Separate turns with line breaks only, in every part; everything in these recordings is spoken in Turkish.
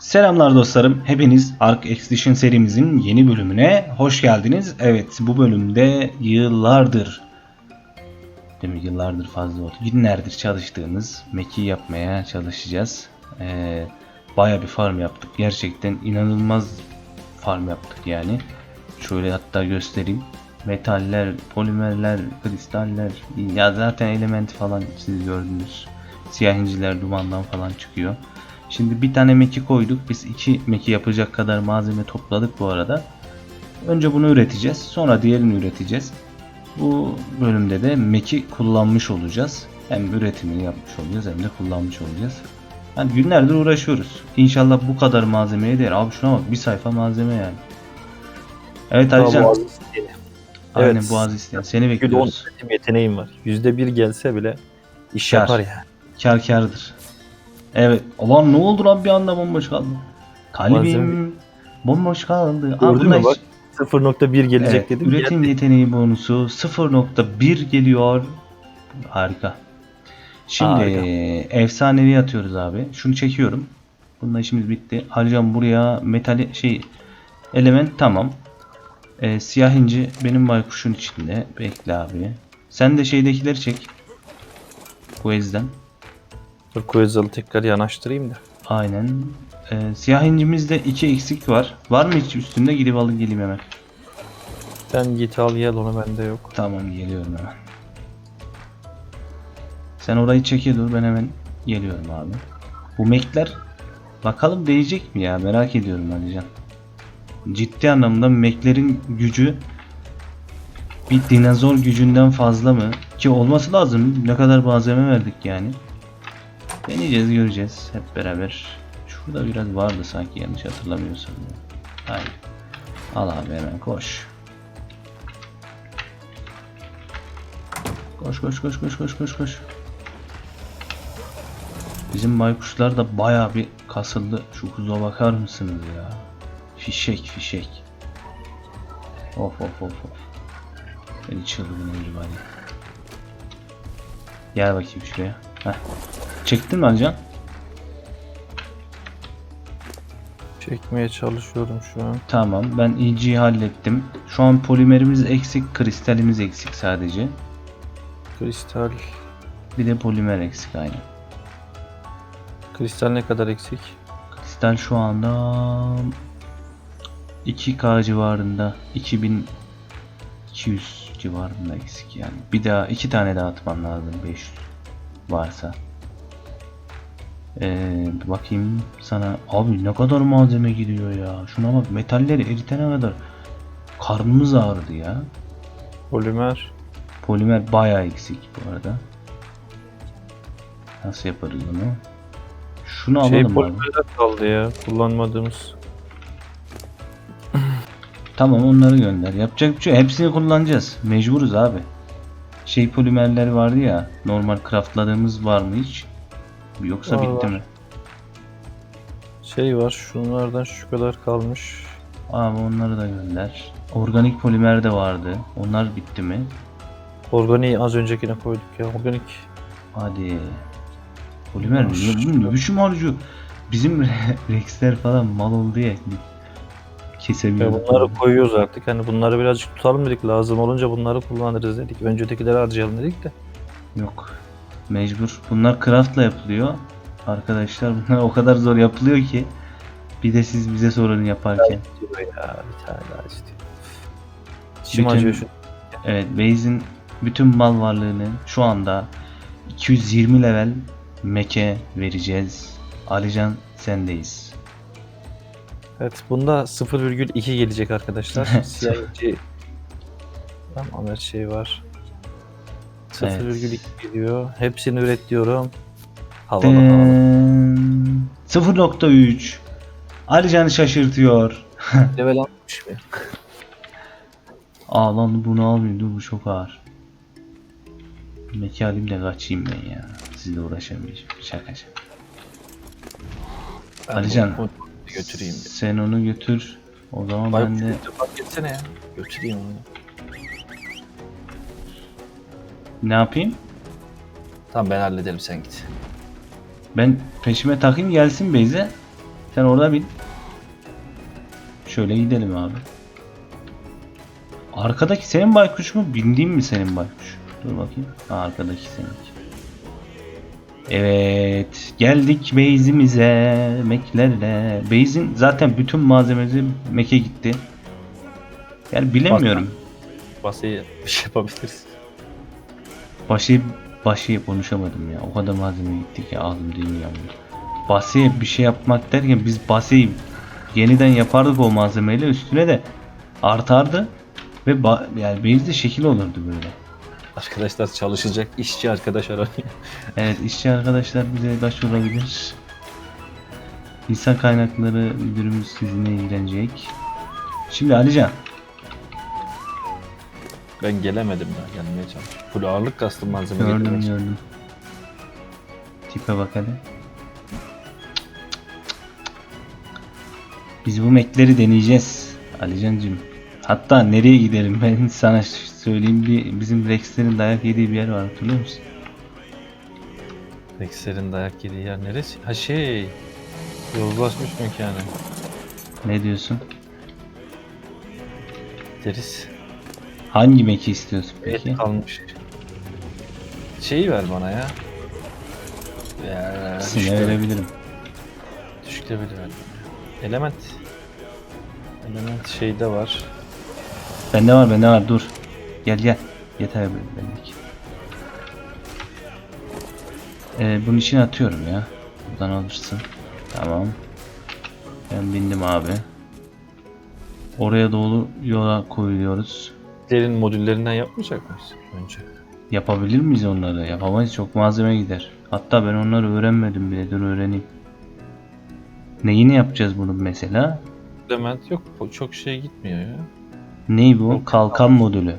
Selamlar dostlarım. Hepiniz Ark Expedition serimizin yeni bölümüne hoş geldiniz. Evet bu bölümde yıllardır değil mi yıllardır fazla oldu. Günlerdir çalıştığımız Meki yapmaya çalışacağız. Ee, Baya bir farm yaptık. Gerçekten inanılmaz farm yaptık yani. Şöyle hatta göstereyim. Metaller, polimerler, kristaller, ya zaten element falan siz gördünüz. Siyah inciler dumandan falan çıkıyor. Şimdi bir tane meki koyduk. Biz iki meki yapacak kadar malzeme topladık bu arada. Önce bunu üreteceğiz. Sonra diğerini üreteceğiz. Bu bölümde de meki kullanmış olacağız. Hem üretimini yapmış olacağız hem de kullanmış olacağız. Yani günlerdir uğraşıyoruz. İnşallah bu kadar malzemeye değer. Abi şuna bak bir sayfa malzeme yani. Evet Alican.
Boğaz isteği.
Aynen
Evet.
boğaz isteyen. Seni bekliyoruz.
üretim yeteneğim var. Yüzde bir gelse bile iş
Kar.
yapar ya.
Kar kardır. Evet. Ulan ne oldu lan bir anda bomboş kaldı. Kalbim
Malzeme-
bomboş kaldı. Aa,
Gördün mü bak?
hiç-
0.1 gelecek
Evet,
dedim.
Üretim yeteneği bonusu 0.1 geliyor. Harika. Şimdi
Harika.
efsanevi atıyoruz abi. Şunu çekiyorum. Bununla işimiz bitti. Harcam buraya metal şey element tamam. Ee, siyah inci benim baykuşun içinde. Bekle abi. Sen de şeydekileri çek. Bu ezden.
Dur Quetzal'ı tekrar yanaştırayım da.
Aynen. Ee, siyah incimizde iki eksik var. Var mı hiç üstünde? Gidip alıp geleyim hemen.
Sen git al gel onu bende yok.
Tamam geliyorum hemen. Sen orayı çekiyor dur ben hemen geliyorum abi. Bu mekler bakalım değecek mi ya merak ediyorum Alican. Ciddi anlamda meklerin gücü bir dinozor gücünden fazla mı? Ki olması lazım. Ne kadar malzeme verdik yani. Deneyeceğiz göreceğiz hep beraber. Şurada biraz vardı sanki yanlış hatırlamıyorsam. Hayır. Al abi hemen koş. Koş koş koş koş koş koş koş. Bizim baykuşlar da baya bir kasıldı. Şu kuzuğa bakar mısınız ya? Fişek fişek. Of of of of. Beni öldü bari. Gel bakayım şuraya. Heh. Çektin mi Alican?
Çekmeye çalışıyorum şu an.
Tamam ben inciyi hallettim. Şu an polimerimiz eksik, kristalimiz eksik sadece.
Kristal.
Bir de polimer eksik aynı.
Kristal ne kadar eksik?
Kristal şu anda 2K civarında 2200 civarında eksik yani. Bir daha iki tane daha atman lazım 500 varsa. Ee, bir bakayım sana abi ne kadar malzeme gidiyor ya. Şuna bak metalleri eritene kadar karnımız ağrıdı ya.
Polimer.
Polimer bayağı eksik bu arada. Nasıl yaparız bunu? Şunu
Şey
alalım abi.
kaldı ya. Kullanmadığımız.
Tamam onları gönder. Yapacak bir şey. Hepsini kullanacağız. Mecburuz abi. Şey polimerler vardı ya. Normal craftladığımız var mı hiç? Yoksa
Var,
bitti mi?
Şey var. Şunlardan şu kadar kalmış.
Abi onları da gönder. Organik polimer de vardı. Onlar bitti mi?
Organiği az öncekine koyduk ya. Organik.
Hadi. Polimer bunu ne biçim harcıyor? Bizim Rex'ler falan mal oldu ya. Kesemiyoruz.
bunları koyuyoruz artık. Hani bunları birazcık tutalım dedik. Lazım olunca bunları kullanırız dedik. Öncedekileri harcayalım dedik de.
Yok. Mecbur. Bunlar craftla yapılıyor. Arkadaşlar bunlar o kadar zor yapılıyor ki. Bir de siz bize sorun yaparken.
Ya bir tane daha istiyor. İçim
Bütün-
acıyor şu.
Evet Baze'in bütün mal varlığını şu anda 220 level Meke vereceğiz. Alican sendeyiz.
Evet bunda 0,2 gelecek arkadaşlar. İnci. Tamam her şey var. 0,2 geliyor. Hepsini üret diyorum. Havalı havalı.
Dın. 0.3 Alican'ı şaşırtıyor.
Level almış mı?
Aa lan bunu almayayım dur bu çok ağır. Meke alayım da kaçayım ben ya. Sizle uğraşamayacağım. Şaka şaka.
Ben
Alican.
götüreyim.
Sen onu götür. O zaman
Bay
ben de
Fark etsene ya. Götüreyim onu.
Ne yapayım?
Tamam ben hallederim sen git.
Ben peşime takayım gelsin Beyze. Sen orada bin. Şöyle gidelim abi. Arkadaki senin baykuş mu? Bindiğim mi senin baykuş? Dur bakayım. Ha, arkadaki seninki. Evet. Geldik base'imize. Meklerle. Base'in zaten bütün malzemesi Mek'e gitti. Yani bilemiyorum.
Basayı bir şey yapabiliriz.
Başı başı konuşamadım ya. O kadar malzeme gitti ki ağzım dilimi yandı. Bası'ya bir şey yapmak derken biz Bası'yı yeniden yapardık o malzemeyle üstüne de artardı ve yani base'de şekil olurdu böyle.
Arkadaşlar çalışacak işçi arkadaş aranıyor.
Evet işçi arkadaşlar bize başvurabilir. İnsan kaynakları müdürümüz sizinle ilgilenecek. Şimdi Alican
Ben gelemedim ya gelmeye çalışıyorum. Full ağırlık kastım malzeme
gördüm
getirmek için.
gördüm. Tipe bak hele. Biz bu mekleri deneyeceğiz Alicancığım. Hatta nereye gidelim ben sana söyleyeyim bir bizim Rex'lerin dayak yediği bir yer var hatırlıyor musun?
Rex'lerin dayak yediği yer neresi? Ha şey. Yozlaşmış mekanı.
Ne diyorsun?
Deriz.
Hangi meki istiyorsun
Et
peki?
kalmış. Şeyi ver bana ya. Ya, düşükte-
verebilirim.
Düşükte bile ver. Element. Element şeyde var.
Bende var bende var dur. Gel gel. Yeter bendeki. Ee, bunun içine atıyorum ya. Buradan alırsın. Tamam. Ben bindim abi. Oraya doğru yola koyuyoruz.
Lerin modüllerinden yapmayacak mıyız önce?
Yapabilir miyiz onları? Yapamayız çok malzeme gider. Hatta ben onları öğrenmedim bile. Dur öğreneyim. Neyini yapacağız bunun mesela?
Element yok. Çok şey gitmiyor ya.
Ney bu? Kalkan modülü.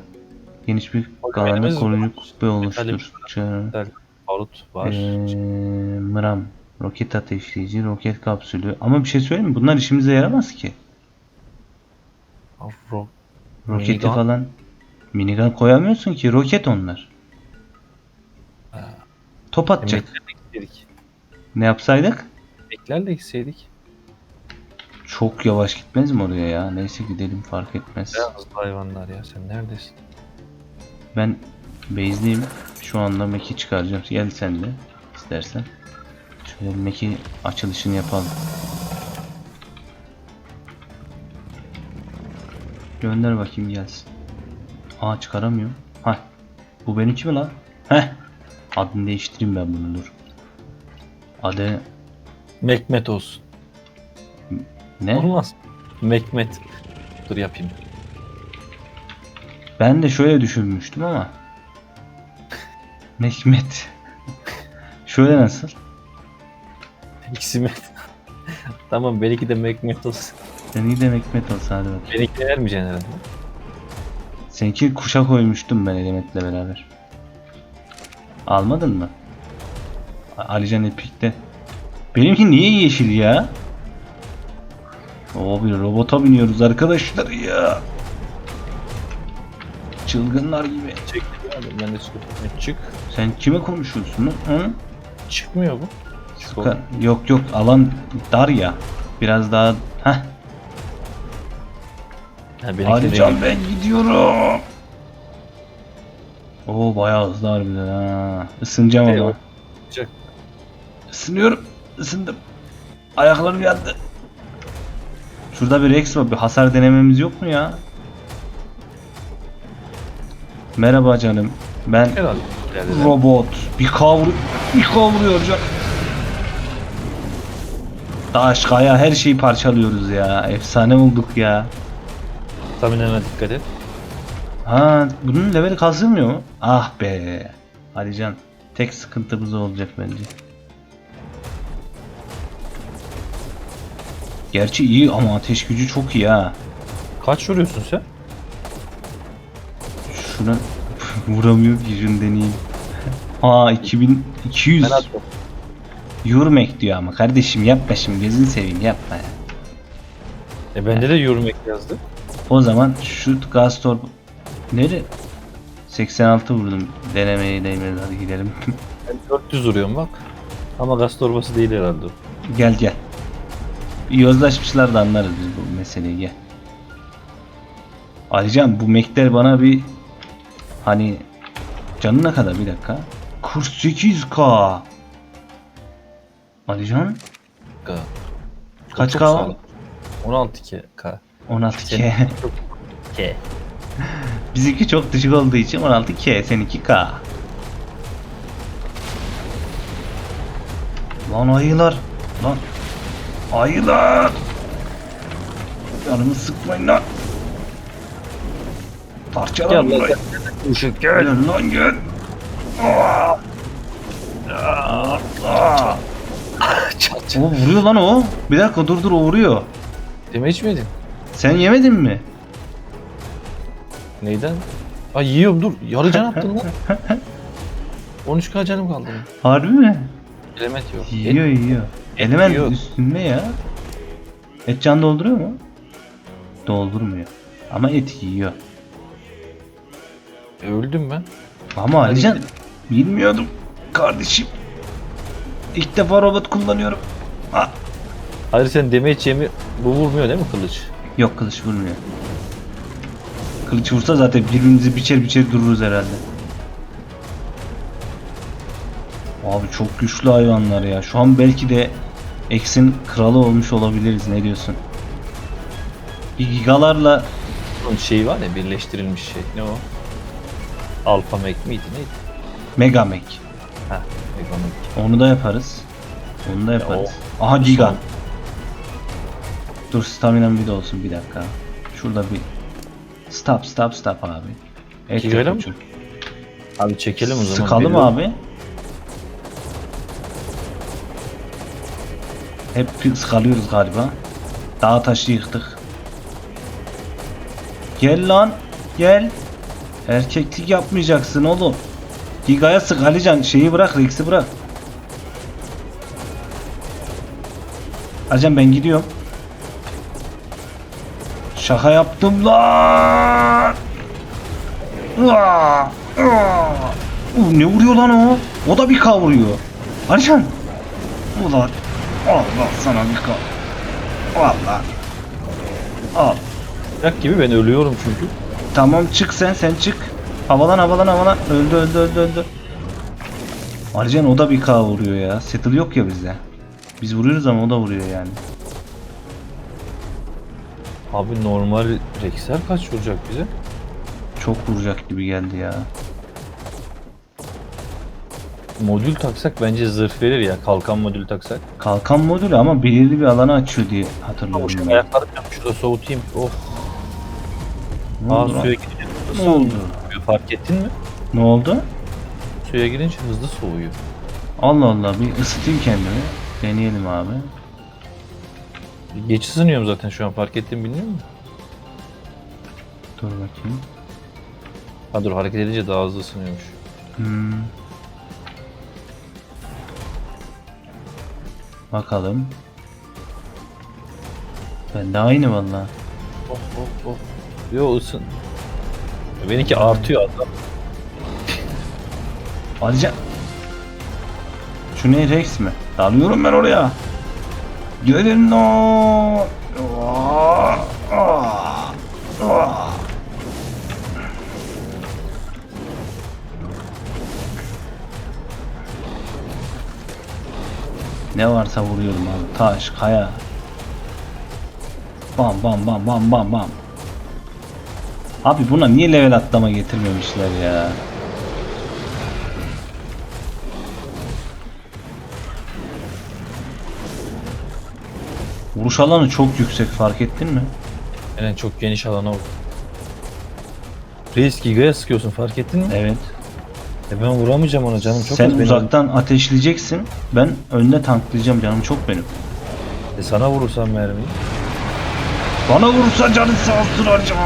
Geniş bir
güvenimiz
koruyucu kubbe oluştur.
Barut var.
Ee, mıram, roket ateşleyici, roket kapsülü. Ama bir şey söyleyeyim mi? Bunlar işimize yaramaz ki.
Ro
Roketi
Minigun.
falan minigun koyamıyorsun ki. Roket onlar. Top atacak. Ne yapsaydık?
Emeklerle gitseydik.
Çok yavaş gitmez mi oraya ya? Neyse gidelim fark etmez.
Ya hızlı hayvanlar ya sen neredesin?
Ben base'deyim. Şu anda Mac'i çıkaracağım. Gel sen de istersen. Şöyle Mac'i açılışını yapalım. Gönder bakayım gelsin. Aa çıkaramıyorum. Hah. Bu benimki mi lan? Heh. Adını değiştireyim ben bunu dur. Adı
Mekmet olsun.
ne?
Olmaz. Mekmet. Dur yapayım.
Ben de şöyle düşünmüştüm ama. Mehmet. şöyle nasıl?
İkisi Met. tamam belki de Mekmet olsun.
Seninki de Mehmet olsa hadi bakayım.
Benimki vermeyeceksin herhalde.
Seninki kuşa koymuştum ben Element'le beraber. Almadın mı? Alican Epic'te. Benimki niye yeşil ya? Oo bir robota biniyoruz arkadaşlar ya. Çılgınlar gibi.
Çek. Ben de çıkıyorum. Çık.
Sen kime konuşuyorsun lan? Hı?
Çıkmıyor bu. Çık oğlum.
Ka- Yok yok alan dar ya. Biraz daha Heh.
Ha,
Alican
de-
ben gidiyorum. Oo bayağı hızlı harbiden ha. Isınacağım
Şey,
ama. Isınıyorum. Isındım. Ayaklarım yandı. Şurada bir Rex var. Bir hasar denememiz yok mu ya? Merhaba canım. Ben
Herhalde.
robot. Bir kavru bir kavuruyor can. Taş, kaya her şeyi parçalıyoruz ya. Efsane olduk ya.
Stamina'na dikkat et.
Ha, bunun leveli kasılmıyor mu? Ah be. Alican, tek sıkıntımız olacak bence. Gerçi iyi ama ateş gücü çok iyi ha.
Kaç vuruyorsun sen?
Şuna vuramıyor ki şunu deneyeyim. Ha 2200
Ben attım.
Yurmek diyor ama kardeşim yapma şimdi gözünü seveyim yapma ya.
E bende de yürümek yazdı.
O zaman şu gaz torba... Nere? 86 vurdum. Denemeye değmedi hadi gidelim.
Ben 400 vuruyorum bak. Ama gaz torbası değil herhalde o.
gel gel. Yozlaşmışlar da anlarız biz bu meseleyi gel. Alican bu mekler bana bir hani canına kadar bir dakika. 48k. Alican
K.
Kaç
Çok
K var?
sağlam. 16 K. K.
16k.
K.
Bizimki çok düşük olduğu için 16k seninki k. Lan ayılar. Lan. Ayılar. Canımı sıkmayın lan. Parçalar
Gel
burayı.
Işık
Gel lan gel. Aa. Aa. Aa.
Çat çat.
O vuruyor lan o. Bir dakika dur dur o vuruyor.
Damage miydin?
Sen yemedin mi?
Neyden? Ay yiyorum dur. Yarı can attın lan. 13k canım kaldı. benim.
Harbi mi?
Element yok.
Yiyor
Et-
yiyor. Element
yiyor.
üstünde ya. Et can dolduruyor mu? Doldurmuyor. Ama et yiyor.
E, öldüm ben.
Ama Alican bilmiyordum kardeşim. İlk defa robot kullanıyorum. Ah.
Hayır sen damage yemi bu vurmuyor değil mi kılıç?
Yok kılıç vurmuyor. Kılıç vursa zaten birbirimizi biçer biçer dururuz herhalde. Abi çok güçlü hayvanlar ya. Şu an belki de X'in kralı olmuş olabiliriz. Ne diyorsun? Gigalarla
Bunun şeyi var ya birleştirilmiş şey. Ne o? Alpha Mac miydi neydi?
Megamek.
Ha, Mega Mac.
Onu da yaparız. Onu da yaparız. Aha Giga. Dur staminam bir de olsun bir dakika. Şurada bir Stop stop stop abi. Evet,
mı?
koçum.
Abi çekelim o zaman.
Sıkalım
Belli-
abi. Hep sıkalıyoruz galiba. Dağ taşı yıktık. Gel lan. Gel. Erkeklik yapmayacaksın oğlum. Giga'ya sık Alican. Şeyi bırak. Rex'i bırak. Alican ben gidiyorum. Şaka yaptım lan. Uh, ne vuruyor lan o? O da bir kavuruyor. Alican. Ulan. Allah sana bir kav. Valla. Al.
Bırak gibi ben ölüyorum çünkü.
Tamam çık sen sen çık. Havalan havalan havalan. Öldü öldü öldü öldü. Alican o da bir K vuruyor ya. Settle yok ya bizde. Biz vuruyoruz ama o da vuruyor yani.
Abi normal Rex'ler kaç vuracak bize?
Çok vuracak gibi geldi ya.
Modül taksak bence zırh verir ya. Kalkan modül taksak.
Kalkan modülü ama belirli bir alanı açıyor diye hatırlıyorum
Şu
ben.
ayakları şurada soğutayım. Oh.
Ne
Aa
oldu
suya girince hızlı
Ne oldu?
soğuyor. Fark ettin mi?
Ne oldu?
Suya girince hızlı soğuyor.
Allah Allah bir ısıtayım kendimi. Deneyelim abi.
Geç ısınıyorum zaten şu an fark ettim bilmiyor musun?
Dur bakayım.
Ha dur hareket edince daha hızlı ısınıyormuş.
Hmm. Bakalım. Ben de aynı valla.
Oh oh oh. Yo ısın. Benimki artıyor adam.
Alican. Şu ne Rex mi? Dalıyorum ben oraya. Gelin lan. Aa, aa, aa. Ne varsa vuruyorum abi. Taş, kaya. Bam bam bam bam bam bam. Abi buna niye level atlama getirmemişler ya? Vuruş alanı çok yüksek fark ettin mi?
Yani çok geniş alana vur. Reis Giga'ya sıkıyorsun fark ettin mi?
Evet.
E ben vuramayacağım ona canım çok
Sen
az benim.
uzaktan ateşleyeceksin. Ben önüne tanklayacağım canım çok benim.
E sana vurursam mermiyi.
Bana vursa canı sağ olsun hocam.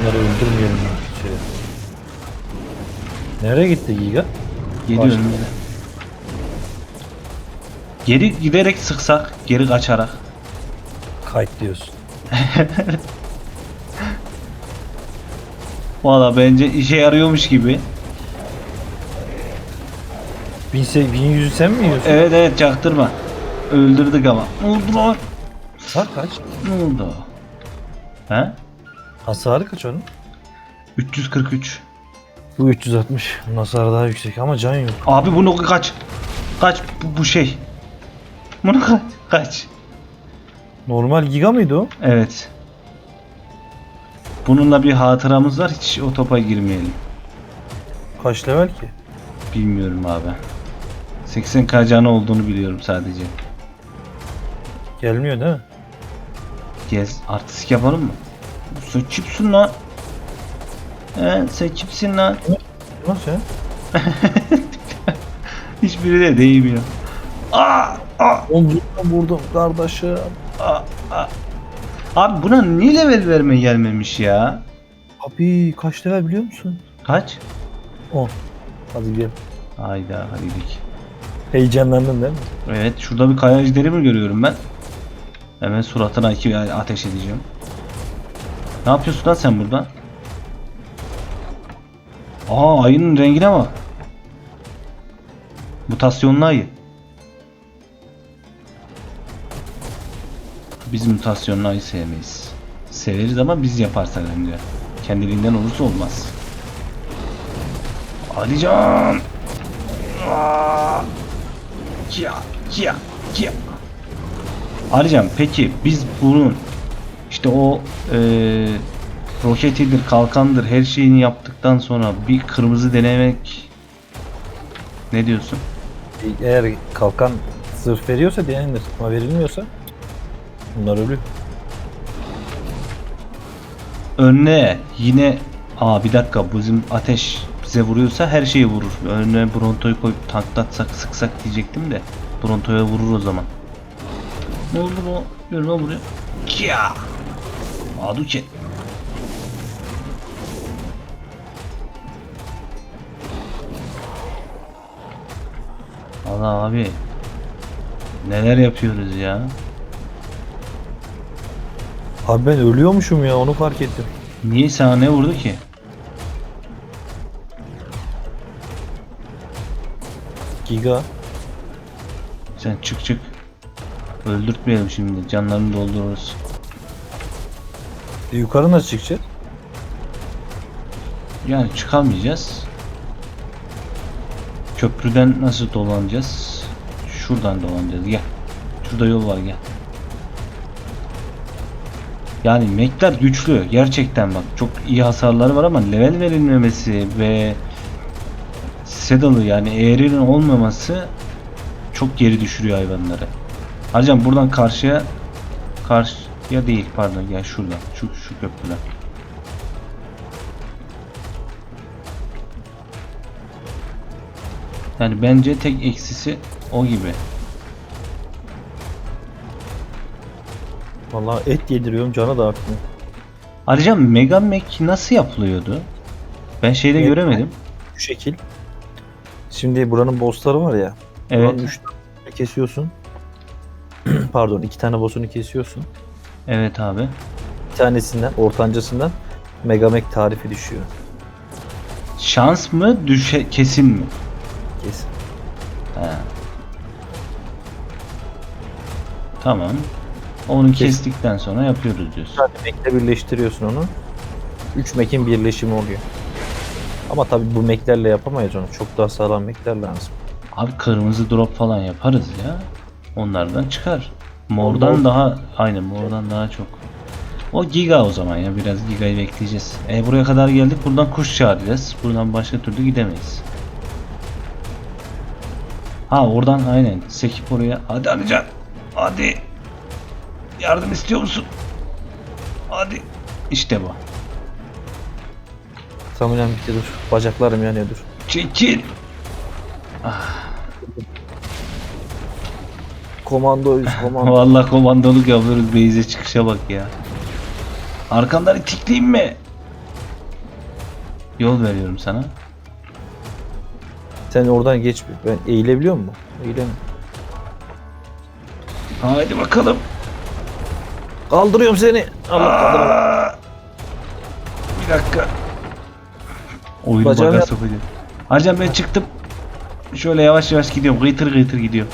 Bunları öldürmeyelim. Şey. Nereye gitti Giga?
Geliyor
Başla.
Geri giderek sıksak, geri kaçarak.
Kayıt diyorsun.
Valla bence işe yarıyormuş gibi.
1000 1100'ü sen mi yiyorsun?
Evet evet çaktırma. Öldürdük ama. Ne oldu lan?
Hasar kaç?
Ne oldu? He?
Hasarı kaç onun?
343.
Bu 360. Bunun hasarı daha yüksek ama can yok.
Abi bunu kaç. Kaç bu, bu şey. Bunu kaç. Kaç.
Normal giga mıydı o?
Evet. Bununla bir hatıramız var. Hiç o topa girmeyelim.
Kaç level ki?
Bilmiyorum abi. 80 k canı olduğunu biliyorum sadece.
Gelmiyor değil mi?
Gez artistik yapalım mı? Sen kimsin lan? He, sen kimsin lan?
Nasıl?
Hiçbiri de değmiyor. Aa, aa,
Omzumdan vurdum kardeşim.
aa, aa. Abi buna niye level verme gelmemiş ya?
Abi kaç level biliyor musun?
Kaç?
10. Hadi gel.
Hayda hadi gidelim.
Heyecanlandın değil mi?
Evet şurada bir kaya ejderi mi görüyorum ben? Hemen suratına iki ateş edeceğim. Ne yapıyorsun lan sen burada? Aa ayının rengine bak. Mutasyonlu ayı. Biz mutasyonlu ayı sevmeyiz. Severiz ama biz yaparsak önce. Kendiliğinden olursa olmaz. Alican! Aa! Kia, kia, kia. Alican peki biz bunun işte o eee roketidir, kalkandır her şeyini yaptıktan sonra bir kırmızı denemek ne diyorsun?
Eğer kalkan zırh veriyorsa denenir. Ama verilmiyorsa bunlar ölü.
Önüne yine aa bir dakika bizim ateş bize vuruyorsa her şeyi vurur. Önüne Bronto'yu koyup tanklatsak sıksak diyecektim de Bronto'ya vurur o zaman. Ne oldu bu? Yürüme vuruyor. Kia! Aduke. Allah abi. Neler yapıyoruz ya?
Abi ben ölüyormuşum ya onu fark ettim.
Niye sana ne vurdu ki?
Giga.
Sen çık çık. Öldürtmeyelim şimdi. Canlarını doldururuz.
E, yukarı nasıl çıkacağız?
Yani çıkamayacağız. Köprüden nasıl dolanacağız? Şuradan dolanacağız. Gel. Şurada yol var gel. Yani mekler güçlü. Gerçekten bak çok iyi hasarları var ama level verilmemesi ve sedalı yani eğrinin olmaması çok geri düşürüyor hayvanları. Hocam buradan karşıya karşıya değil pardon gel şuradan şu şu köprüden. Yani bence tek eksisi o gibi.
Vallahi et yediriyorum canı da artmıyor.
Ayrıca Mega Mac nasıl yapılıyordu? Ben şeyde
Mega-
göremedim.
Şu şekil. Şimdi buranın bossları var ya.
Evet.
Buranın üç tane kesiyorsun. Pardon iki tane boss'unu kesiyorsun.
Evet abi.
Bir tanesinden ortancasından Megamek tarifi düşüyor.
Şans mı düşe kesin mi?
Kesin.
He. Tamam. Onu
Kes-
kestikten sonra yapıyoruz diyorsun.
mekle birleştiriyorsun onu. 3 mekin birleşimi oluyor. Ama tabi bu meklerle yapamayız onu. Çok daha sağlam mekler lazım.
Abi kırmızı drop falan yaparız ya. Onlardan çıkar. Mordan
Mor-
daha aynen mordan daha çok. O giga o zaman ya biraz gigayı bekleyeceğiz. E buraya kadar geldik buradan kuş çağıracağız. Buradan başka türlü gidemeyiz. Ha oradan aynen sekip oraya. Hadi Alican. Hadi. Yardım istiyor musun? Hadi. İşte bu.
Samuel bitti dur. Bacaklarım yanıyor dur.
Çekil.
Komandoyuz komando.
Vallahi komandoluk yapıyoruz. Beyze çıkışa bak ya. Arkandan itikleyeyim mi? Yol veriyorum sana.
Sen oradan geç. Ben eğilebiliyor muyum? Eğilemiyorum.
Haydi bakalım.
Kaldırıyorum seni. Allah kaldıramam.
Aa! Bir dakika. Oyunu
Bacağım
baga
yap-.
Hacım ben çıktım. Şöyle yavaş yavaş gidiyorum. Gıytır gıytır gidiyor.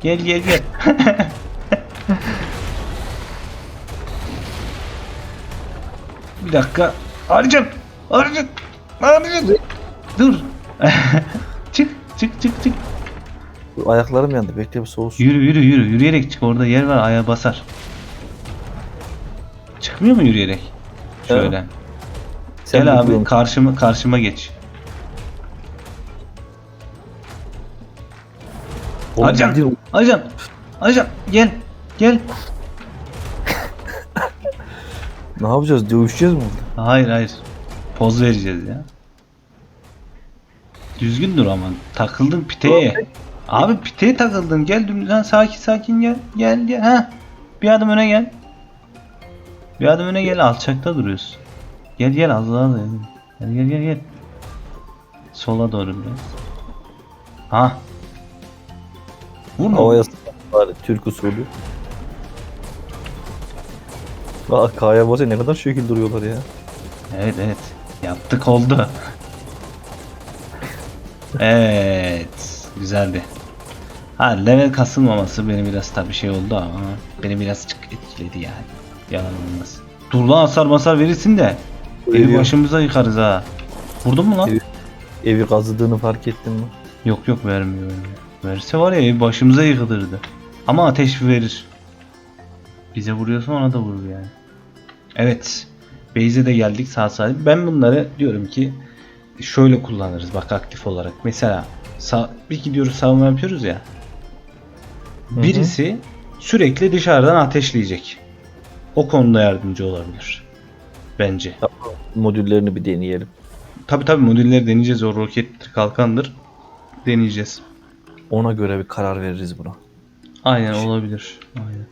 Gel gel gel. bir dakika. Arjun. Arjun. Arjun. Dur. çık çık çık çık.
Ayaklarım yandı. Bekle bir soğusun.
Yürü yürü yürü. Yürüyerek çık. Orada yer var. Ayağa basar. Çıkmıyor mu yürüyerek? Şöyle.
Sen
Gel abi
biliyorsun.
karşıma karşıma geç.
Oğlum
Arcan.
bildiğin-
Ajan. Ajan gel. Gel.
Ne yapacağız? Dövüşeceğiz mi?
Hayır hayır. Poz vereceğiz ya. Düzgün dur ama. Takıldın piteye. Abi piteye takıldın. Gel dümdüz sakin sakin gel. Gel gel. Ha. Bir adım öne gel. Bir adım öne gel. Alçakta duruyorsun. Gel gel az daha da. Gel gel gel gel. Sola doğru biraz. Ha. Vurma.
Havaya bari Türk usulü. Aa K'ya basıyor ne kadar şekil duruyorlar ya.
Evet evet. Yaptık oldu. evet. Güzeldi. Ha level kasılmaması beni biraz tabii şey oldu ama beni biraz çık etkiledi yani. Yalan olmaz. Dur lan hasar masar verirsin de. Evi
Veriyor.
başımıza yıkarız ha. Vurdun mu lan?
Evi- Evi kazıdığını fark ettin mi?
Yok yok vermiyor vermiyor. Verse var ya evi başımıza yıkılırdı. Ama ateş verir. Bize vuruyorsa ona da vurur yani. Evet. Base'e de geldik sağ salim. Ben bunları diyorum ki şöyle kullanırız bak aktif olarak. Mesela sağ, bir gidiyoruz savunma yapıyoruz ya.
hı.
Birisi sürekli dışarıdan ateşleyecek. O konuda yardımcı olabilir. Bence.
Modüllerini bir deneyelim.
Tabi tabi modülleri deneyeceğiz. O rokettir, kalkandır. Deneyeceğiz.
Ona göre bir karar veririz buna.
Aynen olabilir. Aynen.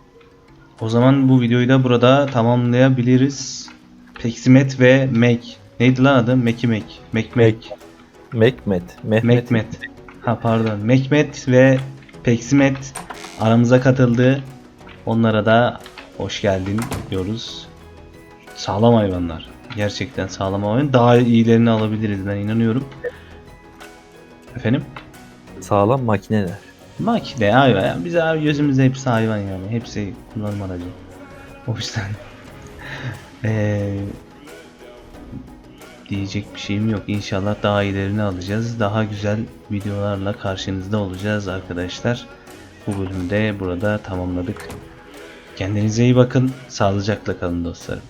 O zaman bu videoyu da burada tamamlayabiliriz. Peksimet ve Meg. Neydi lan adı? Meki Meg. Mekmek.
Mekmet. Mehmet.
Mekmet. Ha pardon. Mekmet ve Peksimet aramıza katıldı. Onlara da hoş geldin diyoruz. Sağlam hayvanlar. Gerçekten sağlam hayvan. Daha iyilerini alabiliriz ben inanıyorum. Efendim?
Sağlam makineler.
Makine hayvan. Yani biz abi gözümüzde hepsi hayvan yani. Hepsi kullanım aracı. O yüzden eee, diyecek bir şeyim yok. İnşallah daha iyilerini alacağız. Daha güzel videolarla karşınızda olacağız arkadaşlar. Bu bölümde burada tamamladık. Kendinize iyi bakın. Sağlıcakla kalın dostlarım.